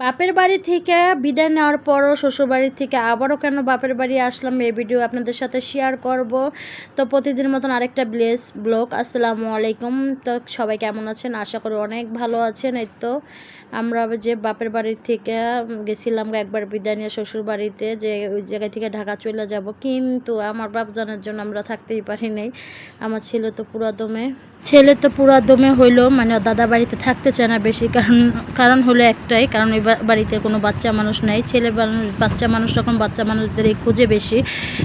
বাপের বাড়ি থেকে বিদায় নেওয়ার পরও শ্বশুরবাড়ি থেকে আবারও কেন বাপের বাড়ি আসলাম এই ভিডিও আপনাদের সাথে শেয়ার করব। তো প্রতিদিন মতন আরেকটা ব্লেস ব্লগ আসসালামু আলাইকুম। তো সবাই কেমন আছেন? আশা করি অনেক ভালো আছেন। এই তো আমরা যে বাপের বাড়ি থেকে গেছিলাম একবার বিদায় নিয়ে শ্বশুর বাড়িতে যে ওই জায়গা থেকে ঢাকা চলে যাব। কিন্তু আমার বাপ জানার জন্য আমরা থাকতেই পারি নাই। আমার ছেলে তো পুরা দমে, ছেলে তো পুরা দমে হইল। মানে দাদা বাড়িতে থাকতে চায় না বেশি। কারণ কারণ হলো একটাই। কারণ বা- বাড়িতে কোনো বাচ্চা মানুষ নাই। ছেলে মানুষ বাচ্চা মানুষ রকম বাচ্চা মানুষদেরই খুঁজে বেশি।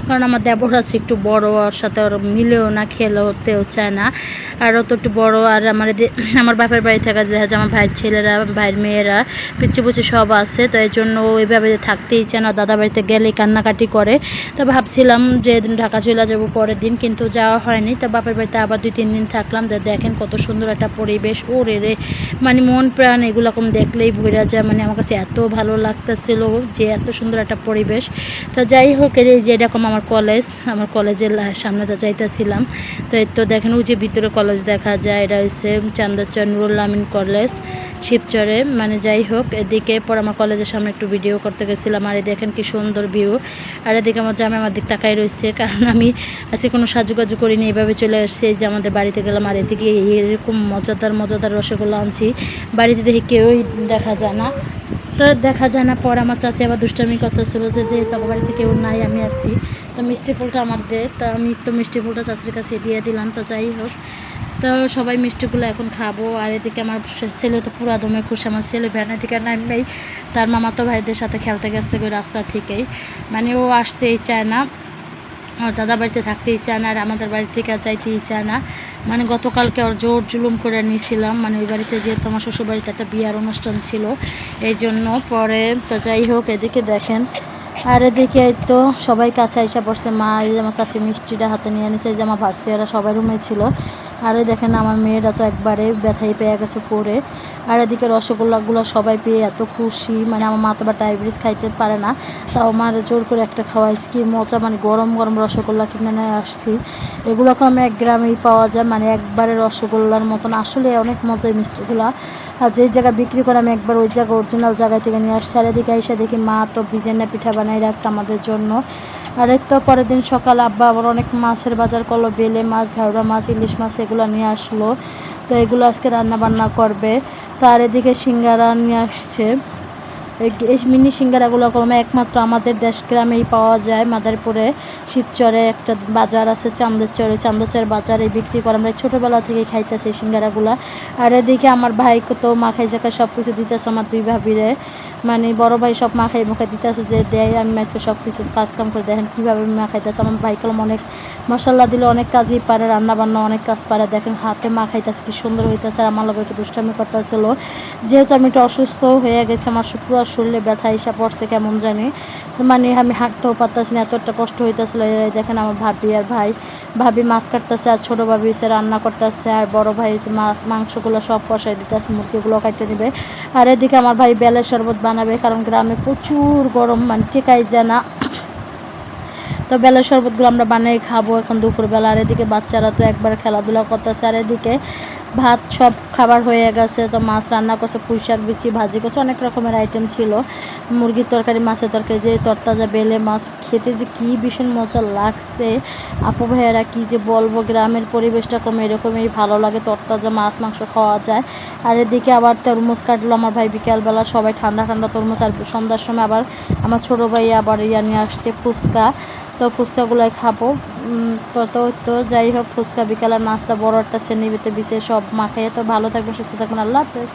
কারণ আমার দেবর আছে একটু বড়, ওর সাথে ওর মিলেও না, খেলতেও চায় না। আর ও তো একটু বড়, আর আমার আমার বাপের বাড়ি থাকা দেখা যায় আমার ভাইয়ের ছেলেরা, ভাইয়ের মেয়েরা পিচ্ছি পুচি সব আছে। তো এই জন্য ওইভাবে থাকতেই চায় না। দাদা বাড়িতে গেলেই কান্নাকাটি করে। তো ভাবছিলাম যে এদিন ঢাকা চলে যাব পরের দিন, কিন্তু যাওয়া হয়নি। তো বাপের বাড়িতে আবার দুই, তিন দিন থাকলাম। দেখেন কত সুন্দর একটা পরিবেশ। ও রে। রে মানে মন প্রাণ এগুলো দেখলেই ভইরা যায়। মানে কাছে এত ভালো লাগতেছিল যে এত সুন্দর একটা পরিবেশ। তো যাই হোক, এই যে এরকম আমার কলেজ আমার কলেজের সামনে সামনেতে যাইতেছিলাম। তো এই তো দেখেন, ওই যে ভিতরে কলেজ দেখা যায়, এটা হচ্ছে চান্দাচর নুরুল আমিন কলেজ শিবচরে। মানে যাই হোক, এদিকে পর আমার কলেজের সামনে একটু ভিডিও করতে গেছিলাম, আর দেখেন কি সুন্দর ভিউ আর এদিকে আমার জামে আমার দিক তাকাই রয়েছে কারণ আমি আজকে কোনো সাজুগাজু করিনি, এইভাবে চলে আসছি যে আমাদের বাড়িতে গেলাম, আর এদিকে এরকম মজাদার মজাদার রসগোল্লা আনছি। বাড়িতে দেখি কেউই দেখা যায় না। তো দেখা যায় না, পর আমার চাষি আবার দুষ্টামি কথা ছিল যে দে তোমার বাড়িতে কেউ নাই, আমি আসি তো মিষ্টি ফুলটা আমার দে। তো আমি তো মিষ্টি ফুলটা চাষির কাছে দিয়ে দিলাম, তো যাই হোক। তো সবাই মিষ্টিগুলো এখন খাব। আর এদিকে আমার ছেলে তো পুরা দমে খুশি, আমার ছেলে ভ্যান এদিকে নামবেই। তার মামাতো ভাইদের সাথে খেলতে গেছে রাস্তা থেকেই। মানে ও আসতেই চায় না। ওর দাদা বাড়িতে থাকতেই চায় না, আর আমাদের বাড়ি থেকে যাইতেই চায় না। মানে গতকালকে ওর জোর জুলুম করে নিয়েছিলাম। মানে ওই বাড়িতে যেহেতু আমার শ্বশুর বাড়িতে একটা বিয়ার অনুষ্ঠান ছিল, এই জন্য পরে তো যাই হোক, এদিকে দেখেন। আর এদিকে তো সবাই কাছে আইসা পড়ছে, মা এই যে আমার চাষি মিষ্টিটা হাতে নিয়ে নিছে এই যে আমার ওরা সবাই রুমে ছিল। আর দেখেন, আমার মেয়েরা তো একবারে ব্যথাই পেয়ে গেছে পড়ে। আর এদিকে রসগোল্লাগুলো সবাই পেয়ে এত খুশি। মানে আমার মা তো বা ডায়াবেটিস খাইতে পারে না। তাও আমার জোর করে একটা খাওয়াইছি কি মজা মানে গরম গরম রসগোল্লা কিনে নিয়ে আসছি। এগুলোকে আমি এক গ্রামেই পাওয়া যায় মানে একবারে রসগোল্লার মতন। আসলে অনেক মজাই মিষ্টিগুলা। আর যেই জায়গায় বিক্রি করে আমি একবার ওই জায়গা অরিজিনাল জায়গা থেকে নিয়ে আসছি। আর এদিকে এসে দেখি মা তো বিজেনা পিঠা বানাই রাখছে আমাদের জন্য। আর এর তো পরের দিন সকাল, আব্বা আবার অনেক মাছের বাজার করল, বেলে মাছ ঘাওড়া মাছ, ইলিশ মাছ এগুলো নিয়ে আসলো। তো এগুলো আজকে রান্না বান্না করবে। তো আর এদিকে সিঙ্গারা নিয়ে আসছে। এই- মিনি সিঙ্গারাগুলো কোনো একমাত্র আমাদের দেশ গ্রামেই পাওয়া যায়। মাদারপুরে শিবচরে একটা বাজার আছে, চান্দেরচরে। চান্দেরচর বাজারে বিক্রি করে। আমরা ছোটোবেলা থেকেই খাইতেছি সিঙ্গারাগুলো। আর এদিকে আমার ভাইকে তো মাখাই জায়গায় সব কিছু দিতেছে আমার দুই ভাবিরে। মানে বড় ভাই সব মাখাই মুখে দিতেছে যে দেয় আমি আজকে সব কিছু কাজ কাম করে দেখেন কীভাবে মাখাইতেছে। আমার ভাই কলম অনেক মশলা দিলে, অনেক কাজই পারে রান্না বান্না অনেক কাজ পারে। দেখেন হাতে মাখাইতেছে, কি সুন্দর হইতেছে আর আমার লোক একটু দুষ্টামি করতেছিল। যেহেতু আমি একটু অসুস্থ হয়ে গেছে, আমার পুরো শরীরে ব্যথা এসে পড়ছে, কেমন জানি। মানে আমি হাঁটতেও পারতেছি না, এতটা কষ্ট হইতেছিল। দেখেন আমার ভাবি আর ভাই। ভাবি মাছ কাটতেছে আর ছোটো ভাবি এসে রান্না করতেছে আর বড় ভাই এসে মাছ, মাংসগুলো সব কষাই দিতেছে, মুরগিগুলো কাটতে নেবে। আর এদিকে আমার ভাই বেলের শরবত বানাবে কারণ গ্রামে প্রচুর গরম মানে টেকাই জানা তো বেলার শরবতগুলো আমরা বানিয়ে খাব এখন দুপুরবেলা। আর এদিকে বাচ্চারা তো একবার খেলাধুলা করতেছে, আর এদিকে ভাত সব খাবার হয়ে গেছে, তো মাছ রান্না করছে, পুঁই শাক, বিচি, ভাজি করছে, অনেক রকমের আইটেম ছিল। মুরগির তরকারি, মাছের তরকারি, যে তরতাজা বেলে মাছ, খেতে যে কী ভীষণ মজা লাগছে। আপু ভাইয়েরা, কী যে বলব, গ্রামের পরিবেশটা কম এরকমই ভালো লাগে, তরতাজা মাছ, মাংস খাওয়া যায়। আর এদিকে আবার তরমুজ কাটলো আমার ভাই বিকালবেলা, সবাই ঠান্ডা ঠান্ডা তরমুজ, আর সন্ধ্যার সময় আবার আমার ছোটো ভাই আবার ইয়া নিয়ে আসছে ফুচকা। তো ফুচকাগুলোই খাব। তো তো যাই হোক, ফুচকা বিকালের নাস্তা, বড় একটা শ্রেণীবিতে বিছে সব মাখাইয়ে তো ভালো থাকবেন, সুস্থ থাকবেন। আল্লাহ হাফেজ।